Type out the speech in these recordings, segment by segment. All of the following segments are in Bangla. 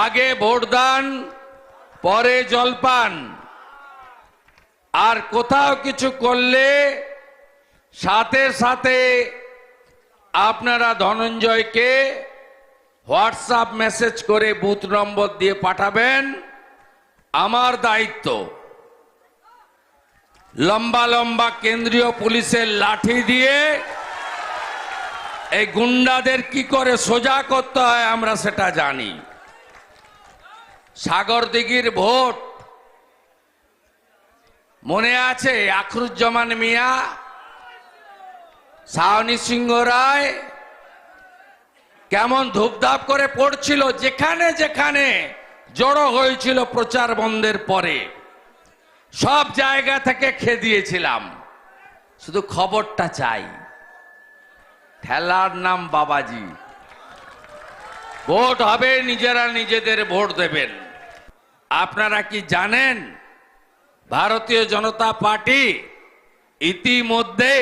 আগে ভোটদান, পরে জলপান। আর কোথাও কিছু করলে সাথে সাথে আপনারা ধনঞ্জয়কে হোয়াটসঅ্যাপ মেসেজ করে বুথ নম্বর দিয়ে পাঠাবেন। আমার দায়িত্ব। লম্বা লম্বা কেন্দ্রীয় পুলিশের লাঠি দিয়ে এই গুন্ডাদের কি করে সোজা করতে হয় আমরা সেটা জানি। সাগর দিঘির ভোট। মনে আছে আখরুজ্জামান মিয়া সাহনি সিংহ রায়? কেমন ধূপধাপ করে পড়ছিল যেখানে যেখানে, জড়ো হয়েছিল প্রচার বন্ধের পরে। সব জায়গা থেকে খেদিয়েছিলাম। শুধু খবরটা চাই। ঠেলার নাম বাবাজি। ভোট হবে, নিজেরা নিজেদের ভোট দেবেন। আপনারা কি জানেন, ভারতীয় জনতা পার্টি ইতিমধ্যে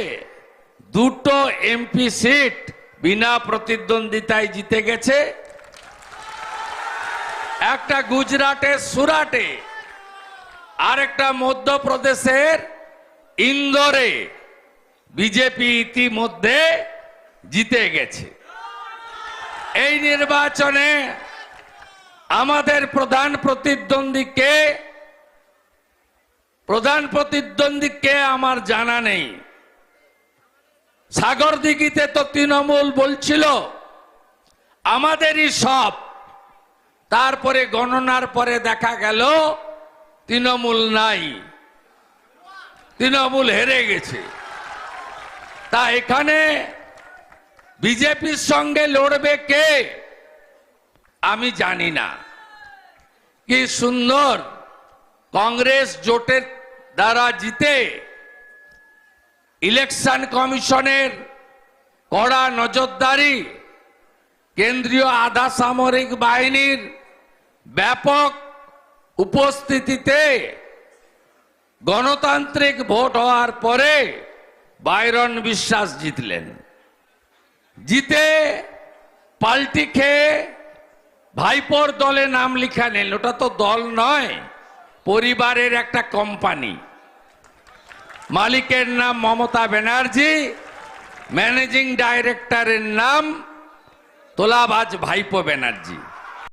দুটো এমপি সিট বিনা প্রতিদ্বন্দ্বিতায় জিতে গেছে? একটা গুজরাটের সুরাটে, আরেকটা মধ্যপ্রদেশের ইন্দোরে, বিজেপি ইতিমধ্যে জিতে গেছে। এই নির্বাচনে আমাদের প্রধান প্রতিদ্বন্দ্বীকে প্রধান প্রতিদ্বন্দ্বীকে আমার জানা নেই। সাগর দিঘিতে তো তৃণমূল বলছিল, আমাদেরই সব। তারপরে গণনার পরে দেখা গেল, তৃণমূল নাই। তৃণমূল হেরে গেছে। তা এখানে বিজেপির সঙ্গে লড়বে কে? আমি জানি না। কি সুন্দর কংগ্রেস জোটের দ্বারা জিতে ইলেকশন কমিশনের কড়া নজরদারি, কেন্দ্রীয় আধা সামরিক বাহিনীর ব্যাপক উপস্থিতিতে গণতান্ত্রিক ভোট হওয়ার পরে বাইরন বিশ্বাস জিতলেন। জিতে, পাল্টি খেয়ে ভাইপোর দলে নাম লিখালেন ওটা তো দল নয়, পরিবারের একটা কোম্পানি মালিকের নাম মমতা ব্যানার্জি ম্যানেজিং ডাইরেক্টরের নাম তোলাবাজ ভাইপো ব্যানার্জি।